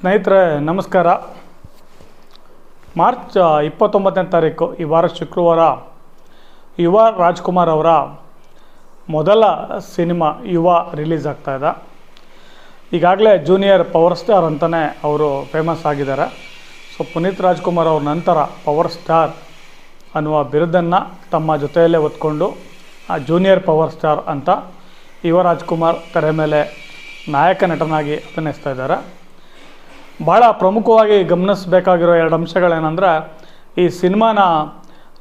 ಸ್ನೇಹಿತರೆ, ನಮಸ್ಕಾರ. ಮಾರ್ಚ್ ಇಪ್ಪತ್ತೊಂಬತ್ತನೇ ತಾರೀಕು, ಈ ವಾರ ಶುಕ್ರವಾರ, ಯುವ ರಾಜ್ಕುಮಾರ್ ಅವರ ಮೊದಲ ಸಿನಿಮಾ ಯುವ ರಿಲೀಸ್ ಆಗ್ತಾ ಇದೆ. ಈಗಾಗಲೇ ಜೂನಿಯರ್ ಪವರ್ ಸ್ಟಾರ್ ಅಂತಲೇ ಅವರು ಫೇಮಸ್ ಆಗಿದ್ದಾರೆ. ಸೊ, ಪುನೀತ್ ರಾಜ್ಕುಮಾರ್ ಅವ್ರ ನಂತರ ಪವರ್ ಸ್ಟಾರ್ ಅನ್ನುವ ಬಿರುದನ್ನು ತಮ್ಮ ಜೊತೆಯಲ್ಲೇ ಹೊತ್ಕೊಂಡು, ಆ, ಜೂನಿಯರ್ ಪವರ್ ಸ್ಟಾರ್ ಅಂತ ಯುವ ರಾಜ್ಕುಮಾರ್ ತೆರೆ ಮೇಲೆ ನಾಯಕ ನಟನಾಗಿ ಅಭಿನಯಿಸ್ತಾ ಇದ್ದಾರೆ. ಭಾಳ ಪ್ರಮುಖವಾಗಿ ಗಮನಿಸಬೇಕಾಗಿರೋ ಎರಡು ಅಂಶಗಳೇನೆಂದರೆ, ಈ ಸಿನಿಮಾನ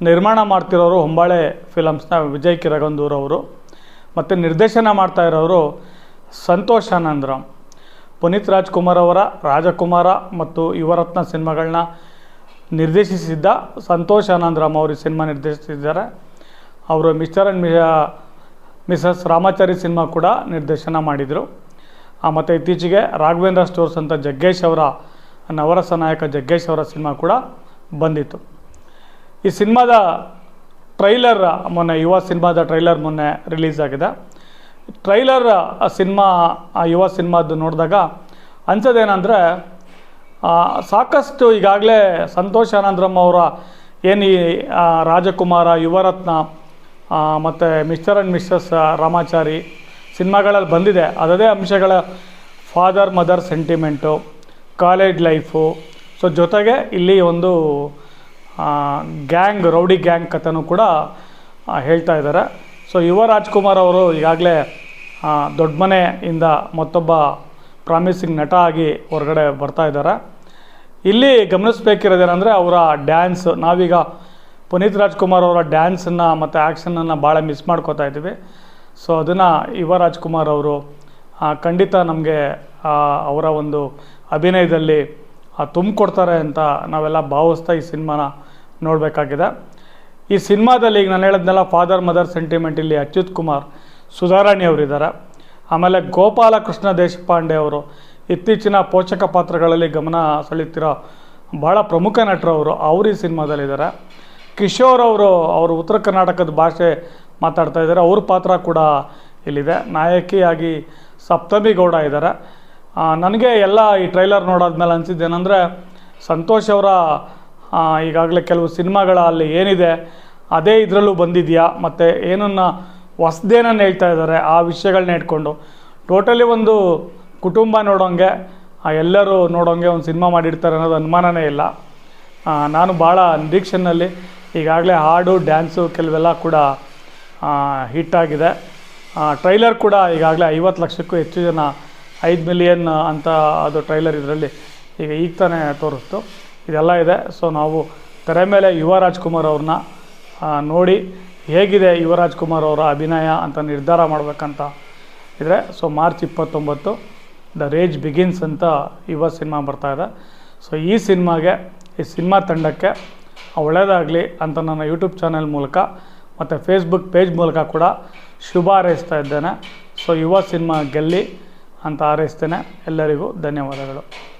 ನಿರ್ಮಾಣ ಮಾಡ್ತಿರೋರು ಹೊಂಬಾಳೆ ಫಿಲಮ್ಸ್ನ ವಿಜಯ್ ಕಿರಗಂದೂರವರು ಮತ್ತು ನಿರ್ದೇಶನ ಮಾಡ್ತಾ ಇರೋರು ಸಂತೋಷ್ ಆನಂದ್ರಾಮ್. ಪುನೀತ್ ರಾಜ್ಕುಮಾರ್ ಅವರ, ರಾಜಕುಮಾರ ಮತ್ತು ಯುವರತ್ನ ಸಿನಿಮಾಗಳನ್ನ ನಿರ್ದೇಶಿಸಿದ್ದ ಸಂತೋಷ್ ಆನಂದ್ರಾಮ್ ಅವರು ಈ ಸಿನಿಮಾ ನಿರ್ದೇಶಿಸಿದ್ದಾರೆ. ಅವರು Mr and Mrs Ramachari cinema ಕೂಡ ನಿರ್ದೇಶನ ಮಾಡಿದರು. ಮತ್ತು ಇತ್ತೀಚೆಗೆ ರಾಘವೇಂದ್ರ ಸ್ಟೋರ್ಸ್ ಅಂತ ಜಗ್ಗೇಶ್ ಅವರ ನವರಸ ನಾಯಕ ಜಗ್ಗೇಶ್ ಅವರ ಸಿನಿಮಾ ಕೂಡ ಬಂದಿತ್ತು. ಈ ಸಿನಿಮಾದ ಟ್ರೈಲರ್, ಮೊನ್ನೆ ಯುವ ಸಿನಿಮಾದ ಟ್ರೈಲರ್ ಮೊನ್ನೆ ರಿಲೀಸ್ ಆಗಿದೆ. ಟ್ರೈಲರ್ ಸಿನಿಮಾ, ಆ, ಯುವ ಸಿನಿಮಾದ್ದು ನೋಡಿದಾಗ ಅನ್ಸೋದೇನಂದರೆ ಸಾಕಷ್ಟು ಈಗಾಗಲೇ ಸಂತೋಷ್ ಆನಂದ್ರಮ್ ಅವರ ಏನು ಈ ರಾಜಕುಮಾರ, ಯುವರತ್ನ ಮತ್ತು ಮಿಸ್ಟರ್ ಆ್ಯಂಡ್ ಮಿಸ್ಸಸ್ ರಾಮಾಚಾರಿ ಸಿನಿಮಾಗಳಲ್ಲಿ ಬಂದಿದೆ. ಅದೇ ಅಂಶಗಳ father mother sentiment college life so ಜೊತೆಗೆ ಇಲ್ಲಿ ಒಂದು ಗ್ಯಾಂಗ್ ರೌಡಿ ಗ್ಯಾಂಗ್ ಕಥೆನೂ ಕೂಡ ಹೇಳ್ತಾ ಇದ್ದಾರೆ. ಸೊ ಯುವ ರಾಜ್ಕುಮಾರ್ ಅವರು ಈಗಾಗಲೇ ದೊಡ್ಡ ಮನೆಯಿಂದ ಮತ್ತೊಬ್ಬ ಪ್ರಾಮಿಸಿಂಗ್ ನಟ ಆಗಿ ಹೊರಗಡೆ ಬರ್ತಾ ಇದ್ದಾರೆ. ಇಲ್ಲಿ ಗಮನಿಸಬೇಕಿರೋದೇನೆಂದರೆ ಅವರ ಡ್ಯಾನ್ಸ್ ನಾವೀಗ ಪುನೀತ್ ರಾಜ್ಕುಮಾರ್ ಅವರ ಡ್ಯಾನ್ಸನ್ನು ಮತ್ತು ಆ್ಯಕ್ಷನನ್ನು ಭಾಳ ಮಿಸ್ ಮಾಡ್ಕೋತಾ ಇದ್ದೀವಿ. ಸೊ ಅದನ್ನು ಯುವ ರಾಜ್ಕುಮಾರ್ ಅವರು ಖಂಡಿತ ನಮಗೆ ಅವರ ಒಂದು ಅಭಿನಯದಲ್ಲಿ ತುಂಬಿಕೊಡ್ತಾರೆ ಅಂತ ನಾವೆಲ್ಲ ಭಾವಿಸ್ತಾ ಈ ಸಿನಿಮಾನ ನೋಡಬೇಕಾಗಿದೆ. ಈ ಸಿನಿಮಾದಲ್ಲಿ ಈಗ ನಾನು ಹೇಳಿದ್ನೆಲ್ಲ ಫಾದರ್ ಮದರ್ ಸೆಂಟಿಮೆಂಟ್ ಇಲ್ಲಿ ಅಚ್ಯುತ್ ಕುಮಾರ್, ಸುಧಾರಾಣಿ ಅವರಿದ್ದಾರೆ. ಆಮೇಲೆ ಗೋಪಾಲಕೃಷ್ಣ ದೇಶಪಾಂಡೆ ಅವರು, ಇತ್ತೀಚಿನ ಪೋಷಕ ಪಾತ್ರಗಳಲ್ಲಿ ಗಮನ ಸೆಳೆಯುತ್ತಿರೋ ಭಾಳ ಪ್ರಮುಖ ನಟರು ಅವರು ಅವರು ಈ ಸಿನಿಮಾದಲ್ಲಿದ್ದಾರೆ. ಕಿಶೋರ್ ಅವರು ಅವರು ಉತ್ತರ ಕರ್ನಾಟಕದ ಭಾಷೆ ಮಾತಾಡ್ತಾ ಇದ್ದಾರೆ. ಅವ್ರ ಪಾತ್ರ ಕೂಡ ಇಲ್ಲಿದೆ. ನಾಯಕಿಯಾಗಿ ಸಪ್ತಮಿ ಗೌಡ ಇದ್ದಾರೆ. ನನಗೆ ಎಲ್ಲ ಈ ಟ್ರೈಲರ್ ನೋಡಾದ್ಮೇಲೆ ಅನಿಸಿದ್ದೇನೆಂದರೆ ಸಂತೋಷ್ ಅವರ ಈಗಾಗಲೇ ಕೆಲವು ಸಿನಿಮಾಗಳ ಅಲ್ಲಿ ಏನಿದೆ, ಅದೇ ಇದರಲ್ಲೂ ಬಂದಿದೆಯಾ? ಮತ್ತು ಏನನ್ನ ಹೊಸ್ದೇನನ್ನು ಹೇಳ್ತಾ ಇದ್ದಾರೆ ಆ ವಿಷಯಗಳನ್ನ ಇಟ್ಕೊಂಡು ಟೋಟಲಿ ಒಂದು ಕುಟುಂಬ ನೋಡೋಂಗೆ ಎಲ್ಲರೂ ನೋಡೋಂಗೆ ಒಂದು ಸಿನಿಮಾ ಮಾಡಿರ್ತಾರೆ ಅನ್ನೋದು ಅನುಮಾನನೇ ಇಲ್ಲ. ನಾನು ಭಾಳ ನಿರೀಕ್ಷೆನಲ್ಲಿ ಈಗಾಗಲೇ ಹಾಡು, ಡ್ಯಾನ್ಸು, ಕೆಲವೆಲ್ಲ ಕೂಡ ಹಿಟ್ ಆಗಿದೆ ಟ್ರೈಲರ್ ಕೂಡ ಈಗಾಗಲೇ ಐವತ್ತು ಲಕ್ಷಕ್ಕೂ ಹೆಚ್ಚು ಜನ ಐದು ಮಿಲಿಯನ್ ಅಂತ ಅದು ಟ್ರೈಲರ್ ಇದರಲ್ಲಿ ಈಗ ಈಗ ತಾನೇ ತೋರಿಸ್ತು. ಇದೆಲ್ಲ ಇದೆ. ಸೊ, ನಾವು ತೆರೆ ಮೇಲೆ ಯುವ ರಾಜ್ಕುಮಾರ್ ಅವ್ರನ್ನ ನೋಡಿ ಹೇಗಿದೆ ಯುವ ರಾಜ್ಕುಮಾರ್ ಅವರ ಅಭಿನಯ ಅಂತ ನಿರ್ಧಾರ ಮಾಡಬೇಕಂತ ಇದ್ರೆ, ಸೊ, ಮಾರ್ಚ್ ಇಪ್ಪತ್ತೊಂಬತ್ತು ದ ರೇಜ್ ಬಿಗಿನ್ಸ್ ಅಂತ ಯುವ ಸಿನಿಮಾ ಬರ್ತಾಯಿದೆ ಸೊ, ಈ ಸಿನಿಮಾಗೆ, ಈ ಸಿನಿಮಾ ತಂಡಕ್ಕೆ ಒಳ್ಳೆಯದಾಗಲಿ ಅಂತ ನನ್ನ ಯೂಟ್ಯೂಬ್ ಚಾನೆಲ್ ಮೂಲಕ ಮತ್ತು ಫೇಸ್ಬುಕ್ ಪೇಜ್ ಮೂಲಕ ಕೂಡ ಶುಭ ಹಾರೈಸ್ತಾ ಇದ್ದೇನೆ. ಸೊ ಯುವ ಸಿನಿಮಾ ಗೆಲ್ಲಿ ಅಂತ ಹಾರೈಸ್ತೇನೆ. ಎಲ್ಲರಿಗೂ ಧನ್ಯವಾದಗಳು.